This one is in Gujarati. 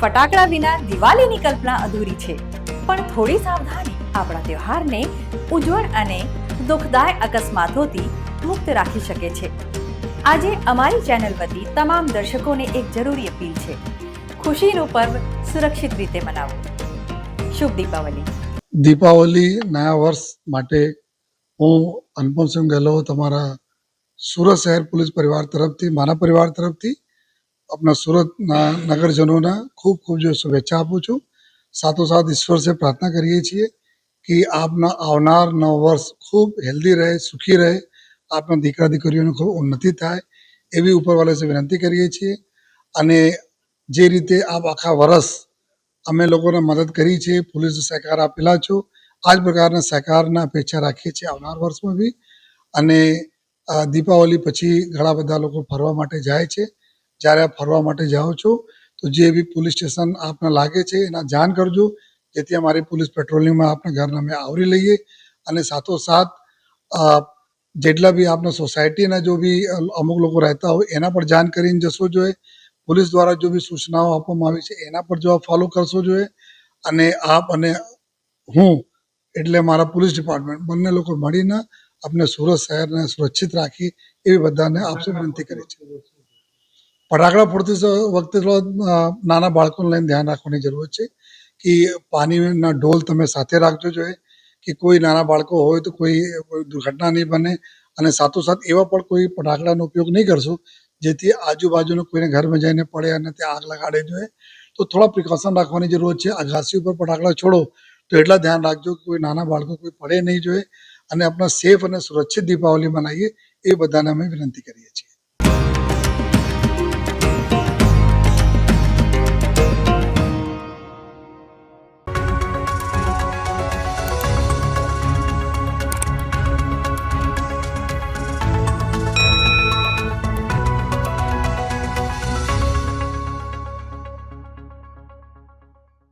ફટાકડા વિના દિવાળીની કલ્પના અધૂરી છે. પણ થોડી સાવધાની આપણા તહેવારને ઉજ્જવળ અને દુઃખદાય અકસ્માતોથી મુક્ત રાખી શકે છે. આજે અમારી ચેનલ વતી તમામ દર્શકોને એક જરૂરી અપીલ છે. ખુશીનું પર્વ સુરક્ષિત રીતે મનાવો. શુભ દીપાવલી. દીપાવલી નયા વર્ષ માટે હું અનુપમસિંહ ગેહલોત તમારા સુરત શહેર પોલીસ પરિવાર તરફથી મારા પરિવાર તરફથી આપણા સુરતના નગરજનોના ખૂબ ખૂબ જો શુભેચ્છા આપું છું. સાથોસાથ ઈશ્વર સે પ્રાર્થના કરીએ છીએ કે આપના આવનાર નવ વર્ષ ખૂબ હેલ્ધી રહે, સુખી રહે. આપના દીકરા દીકરીઓને ખૂબ ઉન્નતિ થાય એવી ઉપરવાલા સે વિનંતી કરીએ છીએ. અને જે રીતે આપ આખા વર્ષ અમે લોકોને મદદ કરી છે પોલીસ સહકાર આપેલા છો, આ જ પ્રકારના સહકારના અપેક્ષા રાખીએ છીએ આવનાર વર્ષમાં બી. અને દીપાવલી પછી ઘણા બધા લોકો ફરવા માટે જાય છે. જ્યારે આપ ફરવા માટે જાઓ છો, તો જે બી પોલીસ સ્ટેશન આપને લાગે છે, એના જાણ કરજો. જેથી અમારી પોલીસ પેટ્રોલિંગમાં આપને ઘરને અમે આવરી લઈએ અને સાથોસાથ જેટલા બી આપણા સોસાયટીના જો બી અમુક લોકો રહેતા હોય, એના પર જાણ કરીને જશો જોઈએ. પોલીસ દ્વારા જો બી સૂચનાઓ આપવામાં આવી છે, એના પર જો આપ ફોલો કરશો જોઈએ. અને આપ અને હું, એટલે મારા પોલીસ ડિપાર્ટમેન્ટ, બંને લોકો મળીને આપણે સુરત શહેરને સુરક્ષિત રાખી, એવી બધાને આપસે વિનંતી કરી છે. ફટાકડા ફોડતી વખતે થોડા નાના બાળકોને લઈને ધ્યાન રાખવાની જરૂર છે કે પાણીના ઢોલ તમે સાથે રાખજો જોઈએ કે કોઈ નાના બાળકો હોય તો કોઈ દુર્ઘટના નહીં બને અને સાથોસાથ એવા પણ કોઈ ફટાકડાનો ઉપયોગ નહીં કરશો, જેથી આજુબાજુનો કોઈને ઘરમાં જઈને પડે અને ત્યાં આગ લગાડે જોઈએ તો થોડા પ્રિકોશન રાખવાની જરૂર છે. અગાસી ઉપર ફટાકડા છોડો તો એટલા ધ્યાન રાખજો કે કોઈ નાના બાળકો કોઈ પડે નહીં જોઈએ અને આપણા સેફ અને સુરક્ષિત દીપાવલી મનાવીએ એ બધાને અમે વિનંતી કરીએ છીએ.